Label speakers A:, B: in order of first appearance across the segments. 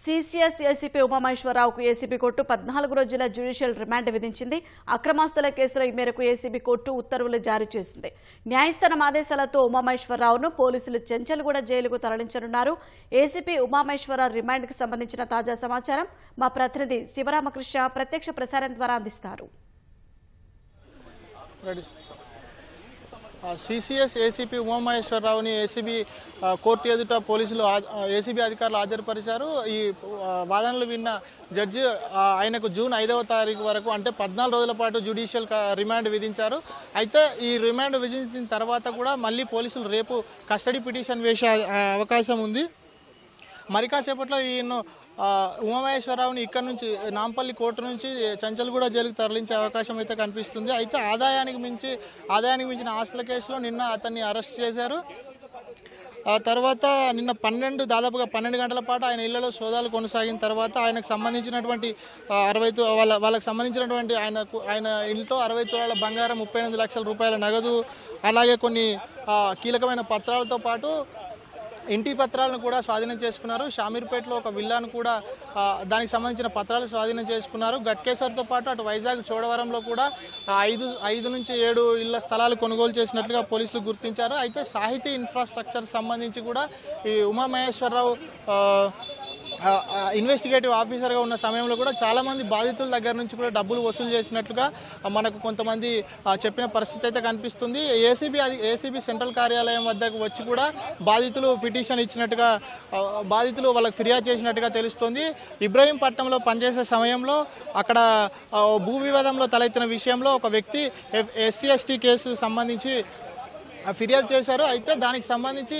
A: CCS ACP ఉమామహేశ్వరరావుకు ACB court పద్నాలుగు రోజుల జ్యుడిషియల్ రిమాండ్ విధించింది. అక్రమాస్తుల కేసుల మేరకు ఏసీబీ కోర్టు ఉత్తర్వులు జారీ చేసింది. న్యాయస్థానం ఆదేశాలతో ఉమామహేశ్వరరావును పోలీసులు చెంచల్గూడ జైలుకు తరలించనున్నారు. ఏసీపీ ఉమామహేశ్వరరావు రిమాండ్కి సంబంధించిన తాజా సమాచారం మా ప్రతినిధి శివరామకృష్ణ ప్రత్యక్ష ప్రసారం ద్వారా అందిస్తారు.
B: సిసిఎస్ ఏసీపీ ఉమామహేశ్వరరావుని ఏసీబీ కోర్టు ఎదుట పోలీసులు ఏసీబీ అధికారులు హాజరుపరిచారు. ఈ వాదనలు విన్న జడ్జి ఆయనకు జూన్ ఐదవ తారీఖు వరకు అంటే పద్నాలుగు రోజుల పాటు జ్యుడిషియల్ రిమాండ్ విధించారు. అయితే ఈ రిమాండ్ విధించిన తర్వాత కూడా మళ్ళీ పోలీసులు రేపు కస్టడీ పిటిషన్ వేసే అవకాశం ఉంది. మరి కాసేపట్లో ఈయన ఉమామహేశ్వరరావుని ఇక్కడ నుంచి నాంపల్లి కోర్టు నుంచి చంచల్గూడ జైలుకు తరలించే అవకాశం అయితే కనిపిస్తుంది. అయితే ఆదాయానికి మించి ఆదాయానికి మించిన ఆస్తుల కేసులో నిన్న అతన్ని అరెస్ట్ చేశారు. ఆ తర్వాత నిన్న పన్నెండు దాదాపుగా పన్నెండు గంటల పాటు ఆయన ఇళ్ళలో సోదాలు కొనసాగిన తర్వాత ఆయనకు సంబంధించినటువంటి అరవై వాళ్ళ వాళ్ళకి సంబంధించినటువంటి ఆయనకు ఆయన ఇంట్లో అరవై తులాల బంగారం ముప్పై ఎనిమిది లక్షల రూపాయల నగదు అలాగే కొన్ని కీలకమైన పత్రాలతో పాటు ఇంటి పత్రాలను కూడా స్వాధీనం చేసుకున్నారు. షామీర్పేటలో ఒక విల్లాను కూడా దానికి సంబంధించిన పత్రాలు స్వాధీనం చేసుకున్నారు. గట్కేశ్వర్తో పాటు అటు వైజాగ్ చోడవరంలో కూడా ఐదు ఐదు నుంచి ఏడు ఇళ్ళ స్థలాలు కొనుగోలు చేసినట్లుగా పోలీసులు గుర్తించారు. అయితే సాహితీ ఇన్ఫ్రాస్ట్రక్చర్ సంబంధించి కూడా ఈ ఉమామహేశ్వరరావు ఇన్వెస్టిగేటివ్ ఆఫీసర్గా ఉన్న సమయంలో కూడా చాలామంది బాధితుల దగ్గర నుంచి కూడా డబ్బులు వసూలు చేసినట్లుగా మనకు కొంతమంది చెప్పిన పరిస్థితి అయితే కనిపిస్తుంది. ఏసీబీ అది ఏసీబీ సెంట్రల్ కార్యాలయం వద్దకు వచ్చి కూడా బాధితులు పిటిషన్ ఇచ్చినట్టుగా బాధితులు వాళ్ళకి ఫిర్యాదు చేసినట్టుగా తెలుస్తుంది. ఇబ్రహీంపట్నంలో పనిచేసే సమయంలో అక్కడ భూ వివాదంలో తలెత్తిన విషయంలో ఒక వ్యక్తి ఎస్సీ ఎస్టీ కేసు సంబంధించి ఫిర్యాదు చేశారు. అయితే దానికి సంబంధించి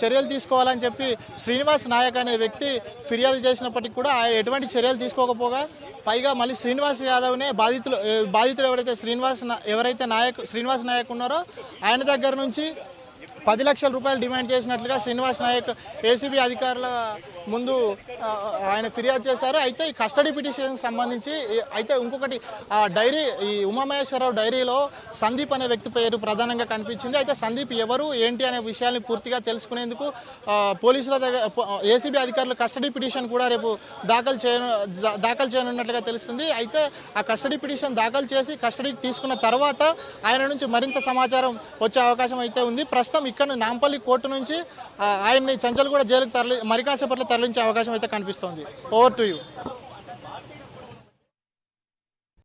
B: చర్యలు తీసుకోవాలని చెప్పి శ్రీనివాస్ నాయక్ అనే వ్యక్తి ఫిర్యాదు చేసినప్పటికీ కూడా ఆయన ఎటువంటి చర్యలు తీసుకోకపోగా పైగా మళ్ళీ శ్రీనివాస్ యాదవ్నే బాధితులు బాధితులు ఎవరైతే శ్రీనివాస్ ఎవరైతే నాయక్ శ్రీనివాస్ నాయక్ ఉన్నారో ఆయన దగ్గర నుంచి పది లక్షల రూపాయలు డిమాండ్ చేసినట్లుగా శ్రీనివాస్ నాయక్ ఏసీబీ అధికారుల ముందు ఆయన ఫిర్యాదు చేశారు. అయితే ఈ కస్టడీ పిటిషన్ సంబంధించి అయితే ఇంకొకటి ఆ డైరీ ఈ ఉమామహేశ్వరరావు డైరీలో సందీప్ అనే వ్యక్తి పేరు ప్రధానంగా కనిపించింది. అయితే సందీప్ ఎవరు ఏంటి అనే విషయాన్ని పూర్తిగా తెలుసుకునేందుకు పోలీసుల దగ్గర ఏసీబీ అధికారులు కస్టడీ పిటిషన్ కూడా రేపు దాఖలు చేయను దాఖలు చేయనున్నట్లుగా తెలుస్తుంది. అయితే ఆ కస్టడీ పిటిషన్ దాఖలు చేసి కస్టడీకి తీసుకున్న తర్వాత ఆయన నుంచి మరింత సమాచారం వచ్చే అవకాశం అయితే ఉంది. ప్రస్తుతం ఇక్కడ నాంపల్లి కోర్టు నుంచి ఆయన్ని ఆయన్ని చంచల్గూడ జైలుకు తరలి మరికాసేపట్లో తరలించే అవకాశం అయితే కనిపిస్తోంది. Over to you